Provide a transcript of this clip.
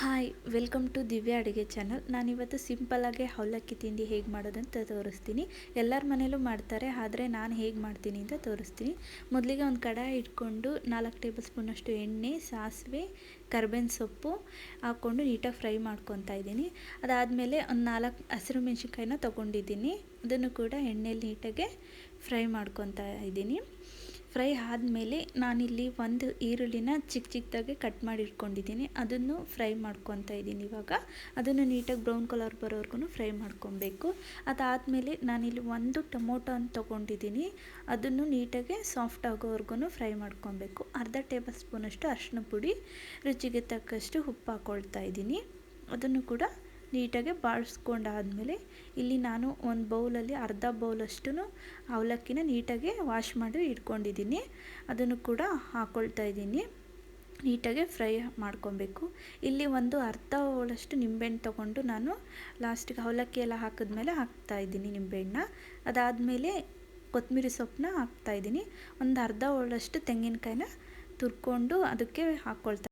Hi, welcome to ದಿವ್ಯ ಅಡುಗೆ channel. ನಾನಿವತ್ತು ಸಿಂಪಲ್ಲಾಗಿ ಅವಲಕ್ಕಿ ತಿಂಡಿ ಹೇಗೆ ಮಾಡೋದಂತ ತೋರಿಸ್ತೀನಿ. ಎಲ್ಲರ ಮನೇಲೂ ಮಾಡ್ತಾರೆ, ಆದರೆ ನಾನು ಹೇಗೆ ಮಾಡ್ತೀನಿ ಅಂತ ತೋರಿಸ್ತೀನಿ. ಮೊದಲಿಗೆ ಒಂದು ಕಡಾಯಿ ಇಟ್ಕೊಂಡು ನಾಲ್ಕು ಟೇಬಲ್ ಸ್ಪೂನಷ್ಟು ಎಣ್ಣೆ, ಸಾಸಿವೆ, ಕರ್ಬೇವಿನ ಸೊಪ್ಪು ಹಾಕ್ಕೊಂಡು ನೀಟಾಗಿ ಫ್ರೈ ಮಾಡ್ಕೊತಾ ಇದ್ದೀನಿ. ಅದಾದಮೇಲೆ ಒಂದು ನಾಲ್ಕು ಹಸಿರು ಮೆಣಸಿನ್ಕಾಯಿನ ತೊಗೊಂಡಿದ್ದೀನಿ. ಅದನ್ನು ಕೂಡ ಎಣ್ಣೆಯಲ್ಲಿ ನೀಟಾಗೆ ಫ್ರೈ ಮಾಡ್ಕೊತಾ ಇದ್ದೀನಿ. ಫ್ರೈ ಆದಮೇಲೆ ನಾನಿಲ್ಲಿ ಒಂದು ಈರುಳ್ಳಿನ ಚಿಕ್ಕ ಚಿಕ್ಕದಾಗಿ ಕಟ್ ಮಾಡಿ ಇಟ್ಕೊಂಡಿದ್ದೀನಿ. ಅದನ್ನು ಫ್ರೈ ಮಾಡ್ಕೊತಾ ಇದ್ದೀನಿ ಇವಾಗ. ಅದನ್ನು ನೀಟಾಗಿ ಬ್ರೌನ್ ಕಲರ್ ಬರೋವರೆಗೂ ಫ್ರೈ ಮಾಡ್ಕೊಬೇಕು. ಅದಾದಮೇಲೆ ನಾನಿಲ್ಲಿ ಒಂದು ಟೊಮೊಟೊ ಅಂತ ತೊಗೊಂಡಿದ್ದೀನಿ. ಅದನ್ನು ನೀಟಾಗಿ ಸಾಫ್ಟ್ ಆಗೋವರೆಗೂ ಫ್ರೈ ಮಾಡ್ಕೊಬೇಕು. ಅರ್ಧ ಟೇಬಲ್ ಸ್ಪೂನಷ್ಟು ಅರಿಶಿನ ಪುಡಿ, ರುಚಿಗೆ ತಕ್ಕಷ್ಟು ಉಪ್ಪು ಹಾಕ್ಕೊಳ್ತಾ ಇದ್ದೀನಿ. ಅದನ್ನು ಕೂಡ ನೀಟಾಗಿ ಬಾಳಿಸ್ಕೊಂಡಾದಮೇಲೆ ಇಲ್ಲಿ ನಾನು ಒಂದು ಬೌಲಲ್ಲಿ ಅರ್ಧ ಬೌಲಷ್ಟು ಅವಲಕ್ಕಿನ ನೀಟಾಗಿ ವಾಶ್ ಮಾಡಿ ಇಟ್ಕೊಂಡಿದ್ದೀನಿ. ಅದನ್ನು ಕೂಡ ಹಾಕ್ಕೊಳ್ತಾ ಇದ್ದೀನಿ. ನೀಟಾಗಿ ಫ್ರೈ ಮಾಡ್ಕೊಬೇಕು. ಇಲ್ಲಿ ಒಂದು ಅರ್ಧ ಹೋಳಷ್ಟು ನಿಂಬೆಹಣ್ಣು ತೊಗೊಂಡು ನಾನು ಲಾಸ್ಟಿಗೆ ಅವಲಕ್ಕಿ ಎಲ್ಲ ಹಾಕಿದ್ಮೇಲೆ ಹಾಕ್ತಾಯಿದ್ದೀನಿ ನಿಂಬೆಹಣ್ಣ ಅದಾದಮೇಲೆ ಕೊತ್ತಂಬರಿ ಸೊಪ್ಪನ್ನ ಹಾಕ್ತಾಯಿದ್ದೀನಿ ಒಂದು ಅರ್ಧ ಹೋಳಷ್ಟು ತೆಂಗಿನಕಾಯಿನ ತುರ್ಕೊಂಡು ಅದಕ್ಕೆ ಹಾಕ್ಕೊಳ್ತಾ